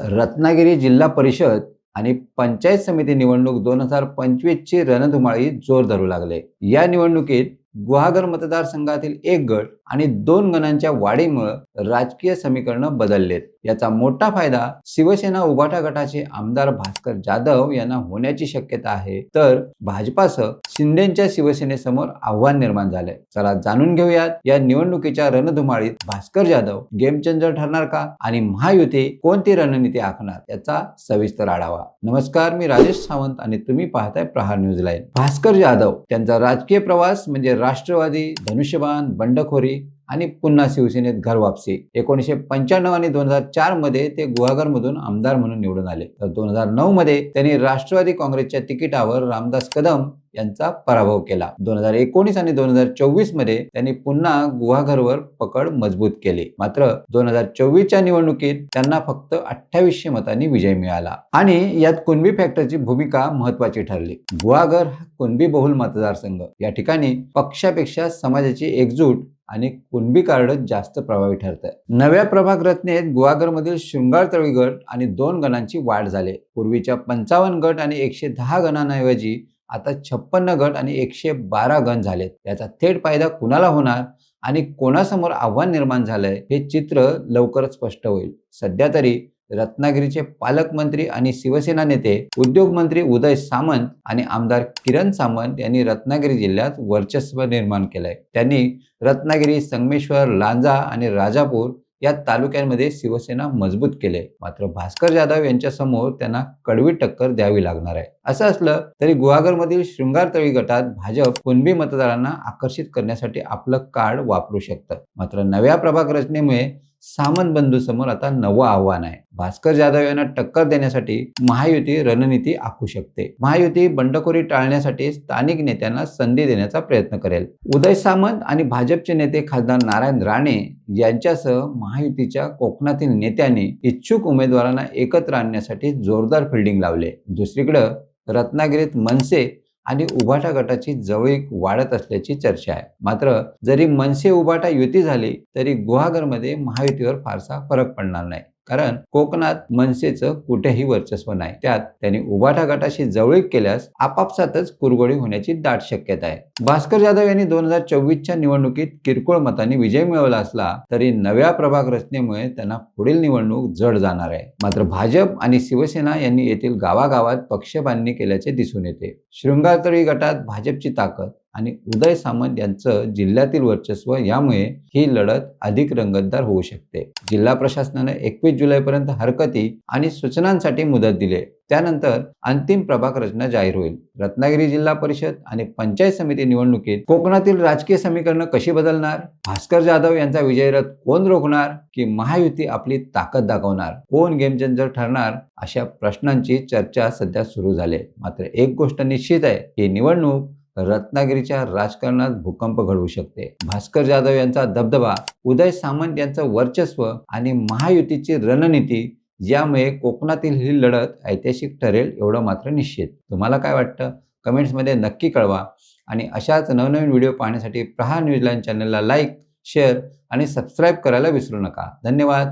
रत्नागिरी जिल्हा परिषद आणि पंचायत समिती निवडणूक दोन हजार पंचवीसची रणधुमाळी जोर धरू लागले. या निवडणुकीत गुहागर मतदारसंघातील एक गट आणि दोन गणांच्या वाढीमुळे राजकीय समीकरण बदललेत. याचा मोठा फायदा शिवसेना उभाटा गटाचे आमदार भास्कर जाधव यांना होण्याची शक्यता आहे. तर भाजपासह शिंदेच्या शिवसेनेसमोर आव्हान निर्माण झालंय. चला जाणून घेऊयात या निवडणुकीच्या रणधुमाळीत भास्कर जाधव गेम चेंजर ठरणार का आणि महायुती कोणती रणनीती आखणार याचा सविस्तर आढावा. नमस्कार मी राजेश सावंत आणि तुम्ही पाहताय प्रहार न्यूज लाईन भास्कर जाधव त्यांचा राजकीय प्रवास म्हणजे राष्ट्रवादी धनुष्यबाण बंडखोरी आणि पुन्हा शिवसेनेत घर वापसी. एकोणीसशे पंच्याण्णव आणि दोन हजार चारमध्ये ते गुहागर मधून आमदार म्हणून निवडून आले. तर दोन हजार नऊ मध्ये त्यांनी राष्ट्रवादी काँग्रेसच्या तिकिटावर रामदास कदम यांचा पराभव केला. दोन हजार एकोणीस आणि दोन हजार चोवीसमध्ये त्यांनी पुन्हा गुहागरवर पकड मजबूत केली. मात्र दोन हजार चोवीसच्या निवडणुकीत त्यांना फक्त अठ्ठावीसशे मतांनी विजय मिळाला. आणि यात कुणबी फॅक्टरची भूमिका महत्वाची ठरली. गुहागर हा कुणबी बहुल मतदारसंघ. या ठिकाणी पक्षापेक्षा समाजाची एकजूट आणि कुणबी कार्ड जास्त प्रभावी ठरत नव्या प्रभाग रचनेत गुहागरमधील शृंगार तळी गट आणि दोन गणांची वाढ झाली. पूर्वीच्या पंचावन्न गट आणि एकशे दहा गणांऐवजी आता छप्पन्न गट आणि एकशे बारा गण झालेत. याचा थेट फायदा कुणाला होणार आणि कोणासमोर आव्हान निर्माण झालंय हे चित्र लवकरच स्पष्ट होईल. सध्या तरी रत्नागिरीचे पालकमंत्री आणि शिवसेना नेते उद्योग मंत्री उदय सामंत आणि आमदार किरण सामंत यांनी रत्नागिरी जिल्ह्यात वर्चस्व निर्माण केलंय. त्यांनी रत्नागिरी संगमेश्वर लांजा आणि राजापूर या तालुक्यांमध्ये शिवसेना मजबूत केले मात्र भास्कर जाधव यांच्या समोर त्यांना कडवी टक्कर द्यावी लागणार आहे. असं असलं तरी गुहागरमधील शृंगारतळी गटात भाजप कुणबी मतदारांना आकर्षित करण्यासाठी आपलं कार्ड वापरू शकतं. मात्र नव्या प्रभाग रचनेमुळे सामंत बंधू समोर आता नवं आव्हान आहे. भास्कर जाधव यांना टक्कर देण्यासाठी महायुती रणनीती आखू शकते. महायुती बंडखोरी टाळण्यासाठी स्थानिक नेत्यांना संधी देण्याचा प्रयत्न करेल. उदय सामंत आणि भाजपचे नेते खासदार नारायण राणे यांच्यासह महायुतीच्या कोकणातील नेत्यांनी इच्छुक उमेदवारांना एकत्र आणण्यासाठी जोरदार फिल्डिंग लावले. दुसरीकडे रत्नागिरीत मनसे आणि उभाटा गटाची जवळीक वाढत असल्याची चर्चा आहे. मात्र जरी मनसे उभाटा युती झाली तरी गुहागरमध्ये महायुतीवर फारसा फरक पडणार नाही. कारण कोकणात मनसेचं कुठेही वर्चस्व नाही. त्यात त्यांनी उभाटा गटाशी जवळीक केल्यास आपापसातच कुरगोडी होण्याची दाट शक्यता आहे. भास्कर जाधव यांनी दोन हजार चोवीसच्या निवडणुकीत किरकोळ मतांनी विजय मिळवला असला तरी नव्या प्रभाग रचनेमुळे त्यांना पुढील निवडणूक जड जाणार आहे. मात्र भाजप आणि शिवसेना यांनी येथील गावागावात पक्षबांधणी केल्याचे दिसून येते. शृंगारतळी गटात भाजपची ताकद आणि उदय सामंत यांचं जिल्ह्यातील वर्चस्व यामुळे ही लढत अधिक रंगतदार होऊ शकते. जिल्हा प्रशासनाने एकवीस जुलैपर्यंत हरकती आणि सूचनांसाठी मुदत दिली. त्यानंतर अंतिम प्रभाग रचना जाहीर होईल. रत्नागिरी जिल्हा परिषद आणि पंचायत समिती निवडणुकीत कोकणातील राजकीय समीकरणं कशी बदलणार? भास्कर जाधव यांचा विजयरथ कोण रोखणार? की महायुती आपली ताकद दाखवणार? कोण गेम चेंजर ठरणार? अशा प्रश्नांची चर्चा सध्या सुरू झाली. आहे. मात्र एक गोष्ट निश्चित आहे ही निवडणूक रत्नागिरीच्या राजकारणात भूकंप घडवू शकते. भास्कर जाधव यांचा दबदबा उदय सामंत यांचं वर्चस्व आणि महायुतीची रणनीती यामुळे कोकणातील ही लढत ऐतिहासिक ठरेल एवढं मात्र निश्चित. तुम्हाला काय वाटतं? कमेंट्समध्ये नक्की कळवा आणि अशाच नवनवीन व्हिडिओ पाहण्यासाठी प्रहार न्यूजलाईन चॅनलला लाईक शेअर आणि सबस्क्राईब करायला विसरू नका. धन्यवाद.